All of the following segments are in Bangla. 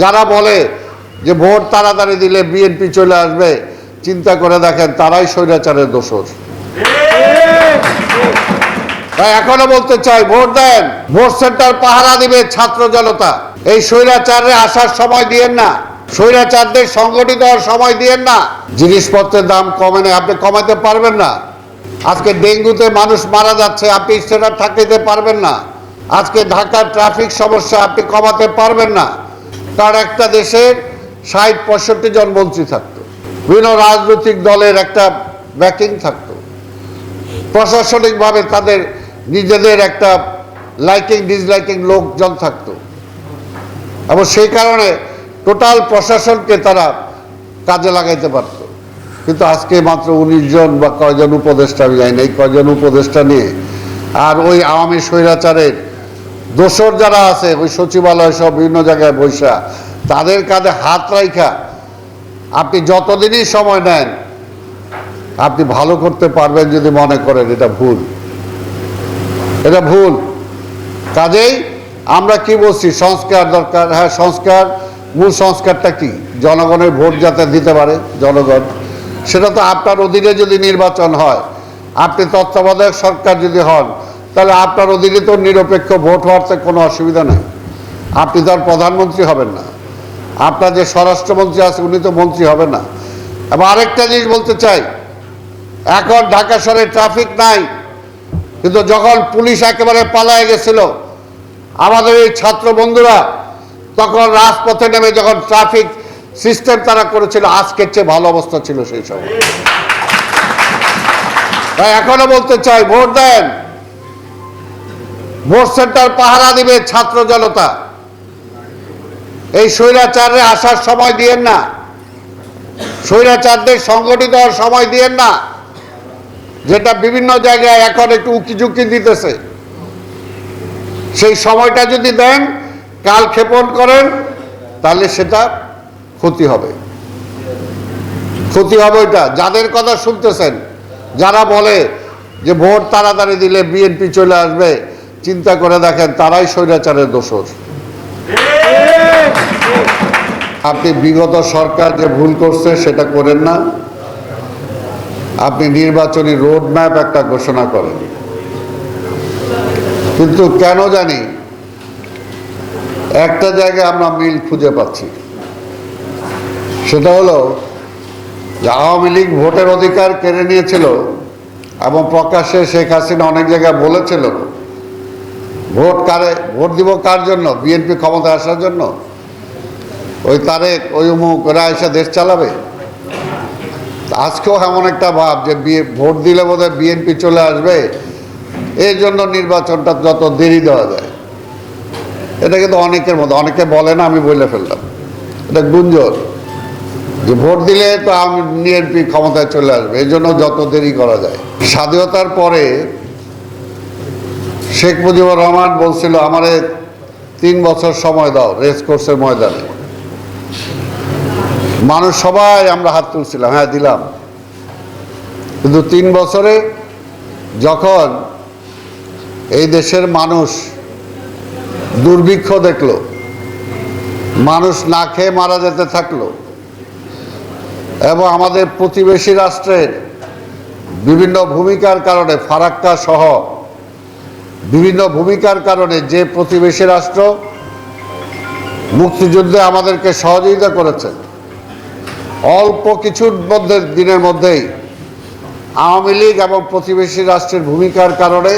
যারা বলে যে ভোট তাড়াতাড়ি দিলে বিএনপি চলে আসবে, চিন্তা করে দেখেন, তারাই স্বৈরাচারের দোষর। তাই এখনও বলতে চাই, ভোট দেন, ভোট সেন্টার পাহারা দিবে ছাত্র জনতা। এই স্বৈরাচারে আসার সময় দিয়েন না, স্বৈরাচারদের সংগঠিত হওয়ার সময় দিয়েন না। জিনিসপত্রের দাম কমে না আপনি কমাতে পারবেন না। আজকে ডেঙ্গুতে মানুষ মারা যাচ্ছে, আপনি সেটা ঠাকাইতে পারবেন না। আজকে ঢাকার ট্রাফিক সমস্যা, আপনি কমাতে পারবেন না। কারণ একটা দেশের ষাট পঁয়ষট্টি জন মন্ত্রী থাকতো। বিভিন্ন রাজনৈতিক দলের একটা ব্যাকিং থাকতো। প্রশাসনিকভাবে তাদের নিজেদের একটা লাইকিং ডিসলাইকিং লোকজন থাকতো। এবং সেই কারণে টোটাল প্রশাসনকে তারা কাজে লাগাইতে পারত। কিন্তু আজকে মাত্র উনিশ জন বা কয়জন উপদেষ্টা আমি জানি না, এই কয়জন উপদেষ্টা নিয়ে আর ওই আওয়ামী স্বৈরাচারের দোসর যারা আছে, ওই সচিবালয় সব বিভিন্ন জায়গায় বৈশা তাদের কাঁধে হাত রাইখা, আপনি যতদিনই সময় নেন, আপনি ভালো করতে পারবেন যদি মনে করেন, এটা ভুল। এটা ভুল। কাজেই আমরা কি বলছি, সংস্কার দরকার হ্যাঁ সংস্কার, মূল সংস্কারটা কি? জনগণের ভোট যাতে দিতে পারে, জনগণ। সেটা তো আপনার অধীনে যদি নির্বাচন হয়, আপনি তত্ত্বাবধায়ক সরকার যদি হন তাহলে আপনার অধীনে তো নিরপেক্ষ ভোট হওয়াতে কোনো অসুবিধা নাই। আপনি তো আর প্রধানমন্ত্রী হবেন না। আপনার যে স্বরাষ্ট্রমন্ত্রী আছে, উনি তো মন্ত্রী হবেন না। এবং আরেকটা জিনিস বলতে চাই, এখন ঢাকা শহরে ট্রাফিক নাই, কিন্তু যখন পুলিশ একেবারে পালায় গেছিল, আমাদের এই ছাত্র বন্ধুরা, তখন রাজপথে নেমে যখন ট্রাফিক সিস্টেম তারা করেছিল, আজকের চেয়ে ভালো অবস্থা ছিল সেই সময়। তাই এখনও বলতে চাই, ভোট দেন। ভোট সেন্টার পাহারা দিবে ছাত্র জনতা। এই স্বৈরাচারে আসার সময় দিয়েন না। স্বৈরাচারদের সংগঠিত হওয়ার সময় দিয়েন না। যেটা বিভিন্ন জায়গায় এখন একটু উকি ঝুঁকি দিতেছে। সেই সময়টা যদি দেন, কাল ক্ষেপণ করেন, তাহলে সেটা ক্ষতি হবে। ক্ষতি হবে ওইটা। যাদের কথা শুনতেছেন, যারা বলে যে ভোট তাড়াতাড়ি দিলে বিএনপি চলে আসবে চিন্তা করে দেখেন, তারাই স্বৈরাচারের দোষর। আপনি বিগত সরকার যে ভুল করছে সেটা করেন না। আপনি নির্বাচনী রোড ম্যাপ একটা ঘোষণা করেন। কিন্তু কেন জানি, একটা জায়গায় আমরা মিল খুঁজে পাচ্ছি। সেটা হলো, যে আওয়ামী লীগ ভোটের অধিকার কেড়ে নিয়েছিল এবং প্রকাশ্যে শেখ হাসিনা অনেক জায়গায় বলেছিল ভোট কারে, ভোট দিব কার জন্য? বিএনপি ক্ষমতায় আসার জন্য? ওই তারেক, ওই অমুক, ওরা এসে দেশ চালাবে? আজকেও এমন একটা ভাব যে বিয়ে ভোট দিলে বোধহয় বিএনপি চলে আসবে। এই জন্য নির্বাচনটা যত দেরি দেওয়া যায়। এটা কিন্তু অনেকের মধ্যে, অনেকে বলে না, আমি বলে ফেললাম। এটা গুঞ্জন। যে ভোট দিলে তো আমি বিএনপি ক্ষমতায় চলে আসবে এই জন্য যত দেরি করা যায়। স্বাধীনতার পরে শেখ মুজিবুর রহমান বলছিল, আমারে তিন বছর সময় দাও রেস কোর্সের ময়দানে। মানুষ সবাই আমরা হাত তুলছিলাম হ্যাঁ দিলাম। কিন্তু তিন বছরে যখন এই দেশের মানুষ দুর্ভিক্ষ দেখল, মানুষ না খেয়ে মারা যেতে থাকল, এবং আমাদের প্রতিবেশী রাষ্ট্রের বিভিন্ন ভূমিকার কারণে ফারাক্কা সহ বিভিন্ন ভূমিকার কারণে যে প্রতিবেশী রাষ্ট্র মুক্তিযুদ্ধে আমাদেরকে সহযোগিতা করেছে, অল্প কিছুর মধ্যে দিনের মধ্যেই আওয়ামী লীগ এবং প্রতিবেশী রাষ্ট্রের ভূমিকার কারণে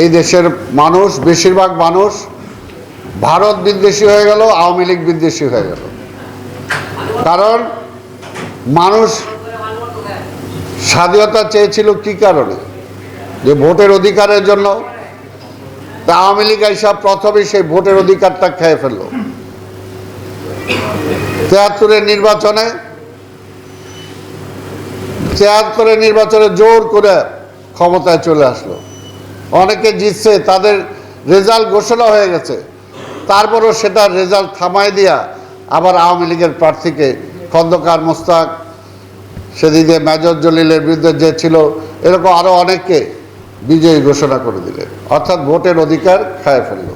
এই দেশের মানুষ, বেশিরভাগ মানুষ ভারত বিদ্বেষী হয়ে গেল, আওয়ামী লীগ বিদ্বেষী হয়ে গেল। কারণ মানুষ স্বাধীনতা চেয়েছিল কি কারণে? যে ভোটের অধিকারের জন্য তা আওয়ামী লীগ এইসব প্রথমেই সেই ভোটের অধিকারটা খেয়ে ফেলল। তেহাত্তরের নির্বাচনে তেহাত্তরের নির্বাচনে জোর করে ক্ষমতায় চলে আসলো। অনেকে জিতছে, তাদের রেজাল্ট ঘোষণা হয়ে গেছে। তারপরও সেটা রেজাল্ট থামায় দিয়া আবার আওয়ামী লীগের প্রার্থীকে খন্দকার মোস্তাক, সেদিকে মেজর জলিলের বিরুদ্ধে যে ছিল, এরকম আরও অনেককে বিজয়ী ঘোষণা করে দিলেন। অর্থাৎ ভোটের অধিকার খায় ফেলল।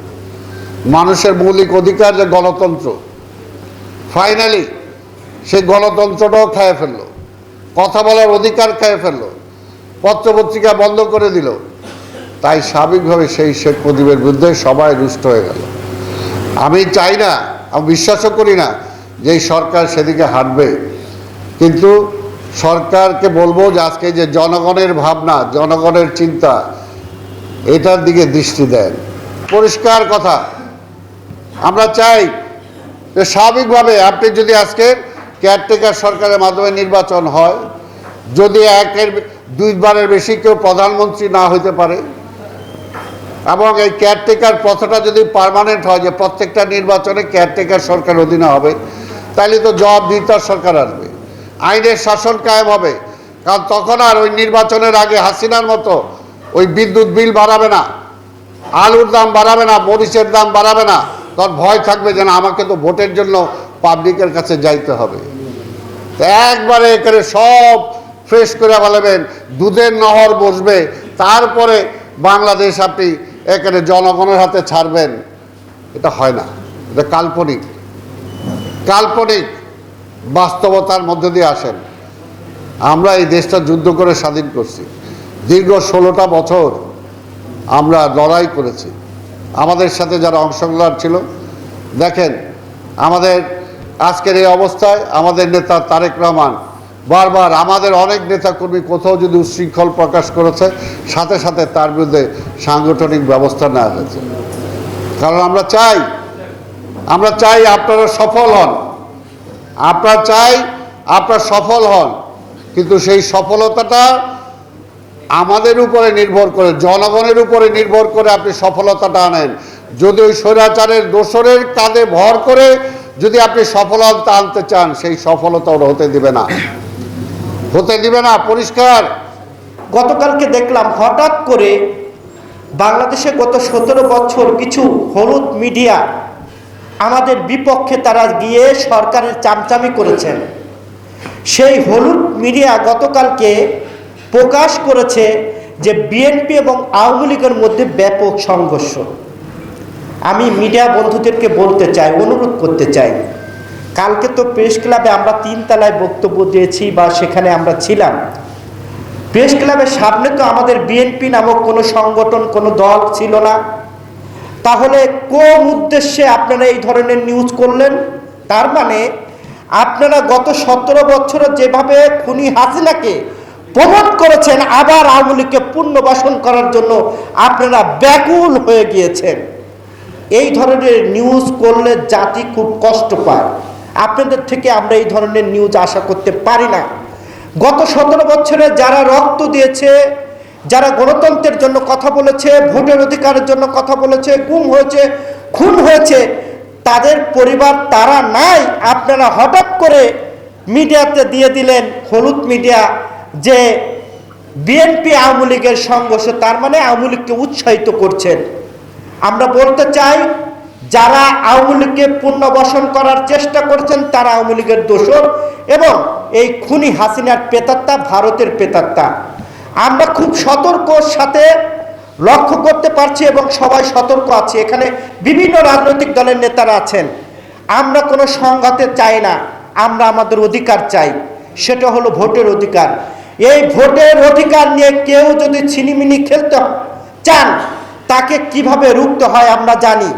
মানুষের মৌলিক অধিকার যে গণতন্ত্র ফাইনালি সে গণতন্ত্রটাও খেয়ে ফেলল। কথা বলার অধিকার খেয়ে ফেলল। পত্রপত্রিকা বন্ধ করে দিল। তাই স্বাভাবিকভাবে সেই শেখ মুজিবের বিরুদ্ধে সবাই রুষ্ট হয়ে গেল। আমি চাই না, আমি বিশ্বাসও করি না যে সরকার সেদিকে হাঁটবে। কিন্তু সরকারকে বলব যে আজকে যে জনগণের ভাবনা, জনগণের চিন্তা, এটার দিকে দৃষ্টি দেন। পরিষ্কার কথা। আমরা চাই যে স্বাভাবিকভাবে আপনি যদি আজকে কেয়ারটেকার সরকারের মাধ্যমে নির্বাচন হয়, যদি একের দুইবারের বেশি কেউ প্রধানমন্ত্রী না হইতে পারে, এবং এই কেয়ারটেকার প্রথাটা যদি পার্মানেন্ট হয়, যে প্রত্যেকটা নির্বাচনে কেয়ারটেকার সরকার অধীনে হবে তাহলে তো জবাবদিহিতার সরকার আসবে। আইনের শাসন কায়েম হবে। কারণ তখন আর ওই নির্বাচনের আগে হাসিনার মতো ওই বিদ্যুৎ বিল বাড়াবে না, আলুর দাম বাড়াবে না, মরিচের দাম বাড়াবে না। তখন ভয় থাকবে যে না, আমাকে তো ভোটের জন্য পাবলিকের কাছে যাইতে হবে। একবারে এখানে সব ফ্রেশ করে বলবেন দুধের নহর বসবে, তারপরে বাংলাদেশ আপনি এখানে জনগণের হাতে ছাড়বেন। এটা হয় না, এটা কাল্পনিক। কাল্পনিক। বাস্তবতার মধ্য দিয়ে আসেন। আমরা এই দেশটা যুদ্ধ করে স্বাধীন করছি। দীর্ঘ ষোলোটা বছর আমরা লড়াই করেছি। আমাদের সাথে যারা অংশগ্রহণ ছিল, দেখেন, আমাদের আজকের এই অবস্থায় আমাদের নেতা তারেক রহমান বারবার আমাদের অনেক নেতাকর্মী কোথাও যদি উচ্ছৃঙ্খল প্রকাশ করেছে, সাথে সাথে তার বিরুদ্ধে সাংগঠনিক ব্যবস্থা নেওয়া হয়েছে। কারণ আমরা চাই আমরা চাই আপনারা সফল হন। আপনারা চাই, আপনারা সফল হন। কিন্তু সেই সফলতাটা আমাদের উপরে নির্ভর করে, জনগণের উপরে নির্ভর করে আপনি সফলতাটা আনেন। যদি ওই স্বৈরাচারের দোসরের কাঁধে ভর করে যদি আপনি সফলতা আনতে চান, সেই সফলতা ওরা হতে দিবে না। হতে দিবে না, পরিষ্কার। গতকালকে দেখলাম হঠাৎ করে বাংলাদেশে গত সতেরো বছর কিছু হলুদ মিডিয়া আমাদের বিপক্ষে তারা গিয়ে সরকারের চামচামি করেছেন। সেই হলুদ মিডিয়া গতকালকে প্রকাশ করেছে যে বিএনপি এবং আওয়ামী লীগের মধ্যে ব্যাপক সংঘর্ষ। আমি মিডিয়া বন্ধুদেরকে বলতে চাই, অনুরোধ করতে চাই। কালকে তো প্রেস ক্লাবে আমরা তিন তলায় বক্তব্য দিয়েছি বা সেখানে আমরা ছিলাম। প্রেস ক্লাবের সামনে তো আমাদের বিএনপি নামক কোনো সংগঠন, কোনো দল ছিল না। তাহলে কোন উদ্দেশ্যে আপনারা এই ধরনের নিউজ করলেন? তার মানে আপনারা গত সতেরো বছরে যেভাবে খুনি হাসিনাকে প্রমোট করেছেন, আবার আওয়ামী লীগকে পুনর্বাসন করার জন্য আপনারা ব্যাকুল হয়ে গিয়েছেন। এই ধরনের নিউজ করলে জাতি খুব কষ্ট পায়। আপনাদের থেকে আমরা এই ধরনের নিউজ আশা করতে পারি না। গত সতেরো বছরে যারা রক্ত দিয়েছে যারা গণতন্ত্রের জন্য কথা বলেছে, ভোটের অধিকারের জন্য কথা বলেছে, গুম হয়েছে, খুন হয়েছে, তাদের পরিবার তারা নাই, আপনারা হঠাৎ করে মিডিয়াতে দিয়ে দিলেন হলুদ মিডিয়া যে বিএনপি আওয়ামী লীগের সংঘর্ষ তার মানে আওয়ামী লীগকে উৎসাহিত করছেন। আমরা বলতে চাই, যারা আওয়ামী লীগকে পুনর্বাসন করার চেষ্টা করছেন, তারা আওয়ামী লীগের দোষর এবং এই খুনি হাসিনার পেতাত্তা ভারতের পেতাত্তা। আমরা খুব সতর্কর সাথে লক্ষ্য করতে পারছি এবং সবাই সতর্ক আছে। এখানে বিভিন্ন রাজনৈতিক দলের নেতারা আছেন। আমরা কোনো সংঘাতে চাই না। আমরা আমাদের অধিকার চাই। সেটা হলো ভোটের অধিকার। এই ভোটের অধিকার নিয়ে কেউ যদি ছিনিমিনি খেলতে চান, তাকে কীভাবে রুখতে হয় আমরা জানি।